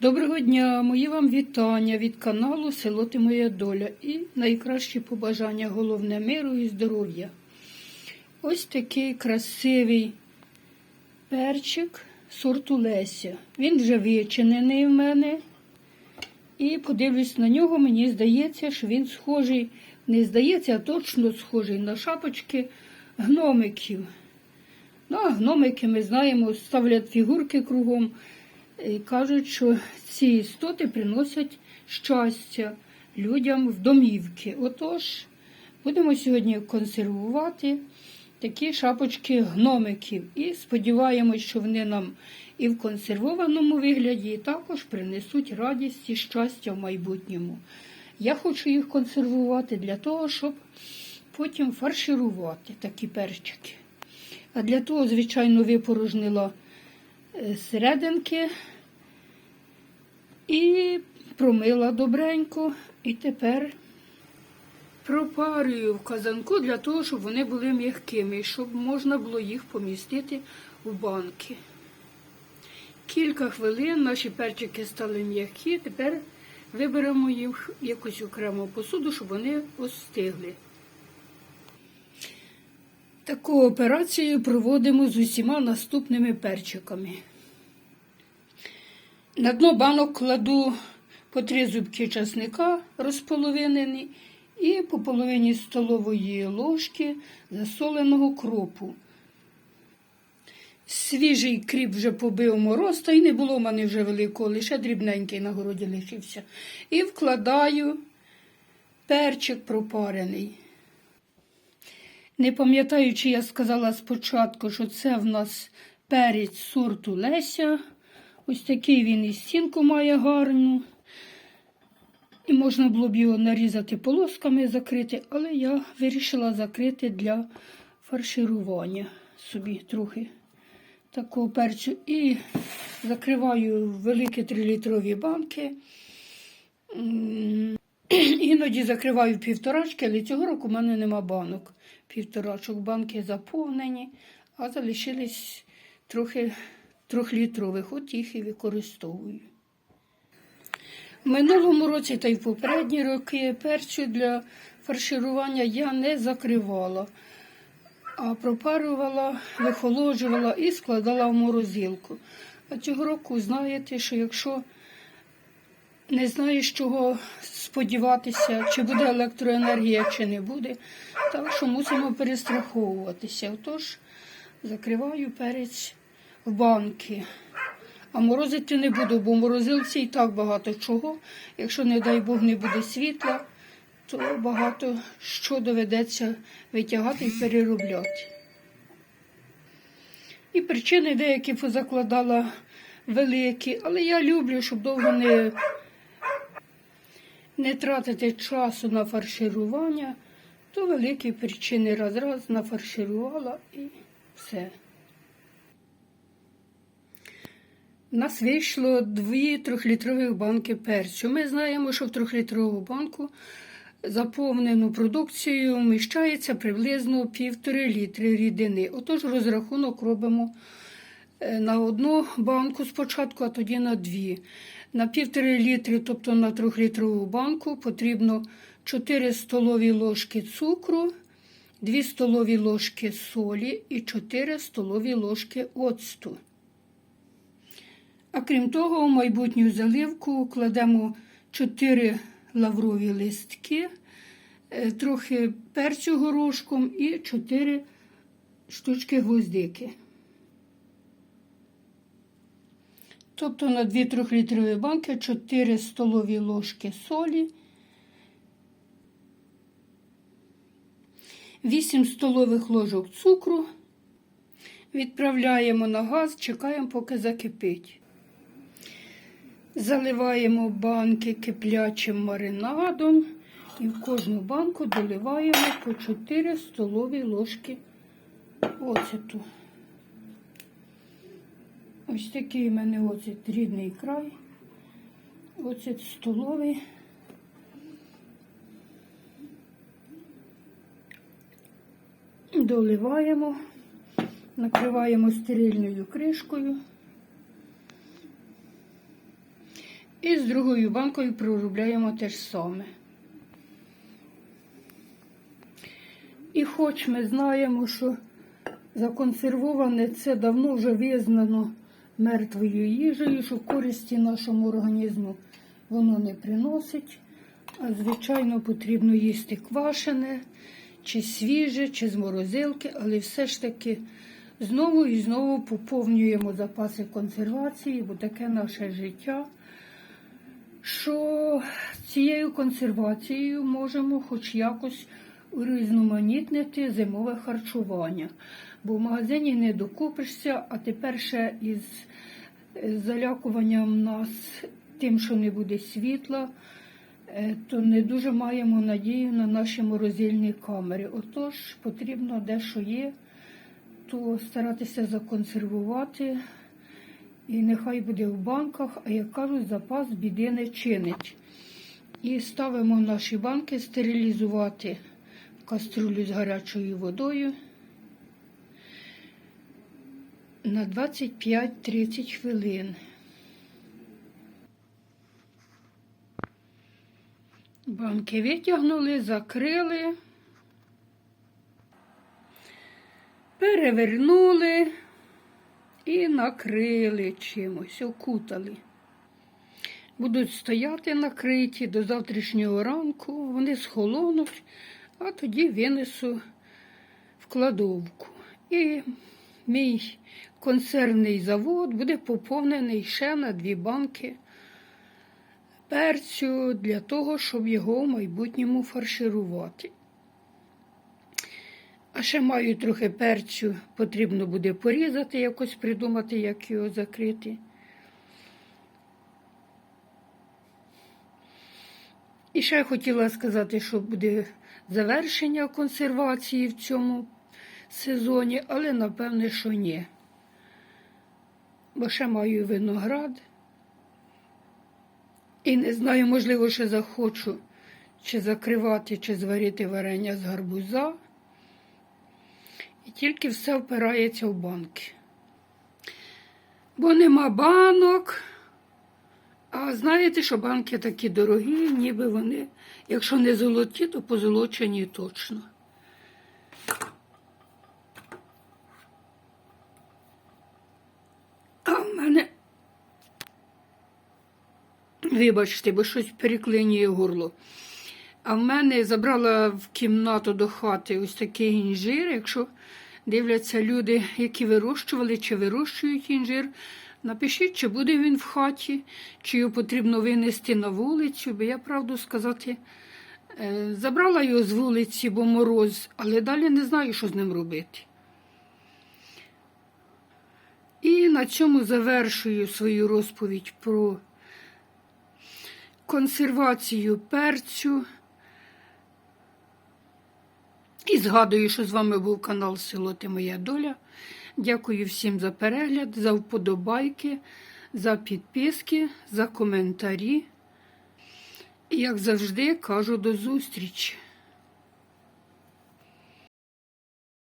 Доброго дня, мої вам вітання від каналу Село Ти Моя Доля і найкращі побажання головне миру і здоров'я. Ось такий красивий перчик сорту Леся. Він вже вичинений в мене. І подивлюсь на нього, мені здається, що він схожий, не здається, а точно схожий на шапочки гномиків. Ну, а гномики, ми знаємо, ставлять фігурки кругом. Кажуть, що ці істоти приносять щастя людям в домівки. Отож, будемо сьогодні консервувати такі шапочки гномиків. І сподіваємось, що вони нам і в консервованому вигляді і також принесуть радість і щастя в майбутньому. Я хочу їх консервувати для того, щоб потім фарширувати такі перчики. А для того, звичайно, випорожнила серединки і промила добренько. І тепер пропарюю в казанку для того, щоб вони були м'якими, і щоб можна було їх помістити у банки. Кілька хвилин наші перчики стали м'які. Тепер виберемо їх в якусь окрему посуду, щоб вони остигли. Таку операцію проводимо з усіма наступними перчиками. На дно банок кладу по три зубки часника розполовинені і по половині столової ложки засоленого кропу. Свіжий кріп вже побив мороз, та й не було в мене вже великого, лише дрібненький на городі лишився. І вкладаю перчик пропарений. Не пам'ятаю, чи я сказала спочатку, що це в нас перець сорту Леся. Ось такий він і стінку має гарну. І можна було б його нарізати полосками, закрити, але я вирішила закрити для фарширування собі трохи такого перцю. І закриваю великі 3-літрові банки. Іноді закриваю півторачки, але цього року в мене нема банок. Півторачок банки заповнені, а залишились трохи трьохлітрових, от їх і використовую. В минулому році та й в попередні роки перцю для фарширування я не закривала, а пропарювала, вихолоджувала і складала в морозилку. А цього року знаєте, що якщо не знаєш, чого сподіватися, чи буде електроенергія, чи не буде, так що мусимо перестраховуватися. Отож, закриваю перець в банки. А морозити не буду, бо морозилці і так багато чого. Якщо, не дай Бог, не буде світла, то багато що доведеться витягати і переробляти. І причини деякі позакладала великі, але я люблю, щоб довго не, не тратити часу на фарширування, то великі причини раз-раз нафарширувала і все. Нас вийшло дві трьохлітрових банки перцю. Ми знаємо, що в трьохлітрову банку заповнену продукцією вміщається приблизно півтори літри рідини. Отож, розрахунок робимо е, на одну банку спочатку, а тоді на дві. На півтори літри, тобто на трьохлітрову банку, потрібно 4 столові ложки цукру, 2 столові ложки солі і 4 столові ложки оцту. А крім того, в майбутню заливку кладемо 4 лаврові листки, е, трохи перцю горошком і 4 штучки гвоздики. Тобто на 2 трьохлітрові банки 4 столові ложки солі, 8 столових ложок цукру. Відправляємо на газ, чекаємо, поки закипить. Заливаємо банки киплячим маринадом і в кожну банку доливаємо по 4 столові ложки оцету. Ось такий у мене оцет рідний край. Оцет столовий. Доливаємо, накриваємо стерильною кришкою. І з другою банкою проробляємо те ж саме. І хоч ми знаємо, що законсервоване це давно вже визнано мертвою їжею, що користі нашому організму воно не приносить. А звичайно, потрібно їсти квашене, чи свіже, чи з морозилки, але все ж таки знову і знову поповнюємо запаси консервації, бо таке наше життя що цією консервацією можемо хоч якось урізноманітнити зимове харчування. Бо в магазині не докупишся, а тепер ще із залякуванням нас тим, що не буде світла, е, то не дуже маємо надію на наші морозильні камери. Отож, потрібно дещо є, то старатися законсервувати. І нехай буде в банках, а як кажуть, запас біди не чинить. І ставимо наші банки стерилізувати каструлю з гарячою водою на 25-30 хвилин. Банки витягнули, закрили, перевернули і накрили чимось, окутали. Будуть стояти накриті до завтрашнього ранку, вони схолонуть, а тоді винесу в кладовку. І мій консервний завод буде поповнений ще на дві банки перцю для того, щоб його в майбутньому фарширувати. А ще маю трохи перцю, потрібно буде порізати, якось придумати, як його закрити. І ще хотіла сказати, що буде завершення консервації в цьому сезоні, але напевне, що ні. Бо ще маю виноград. І не знаю, можливо, ще захочу чи закривати, чи зварити варення з гарбуза. І тільки все впирається в банки. Бо нема банок. А знаєте, що банки такі дорогі, ніби вони, якщо не золоті, то позолочені точно. А в мене, вибачте, бо щось переклинює горло. А в мене забрала в кімнату до хати ось такий інжир. Якщо дивляться люди, які вирощували чи вирощують інжир, напишіть, чи буде він в хаті, чи його потрібно винести на вулицю, бо я правду сказати, е, забрала його з вулиці, бо мороз, але далі не знаю, що з ним робити. І на цьому завершую свою розповідь про консервацію перцю. І згадую, що з вами був канал Село Ти Моя Доля. Дякую всім за перегляд, за вподобайки, за підписки, за коментарі. І, як завжди, кажу до зустрічі.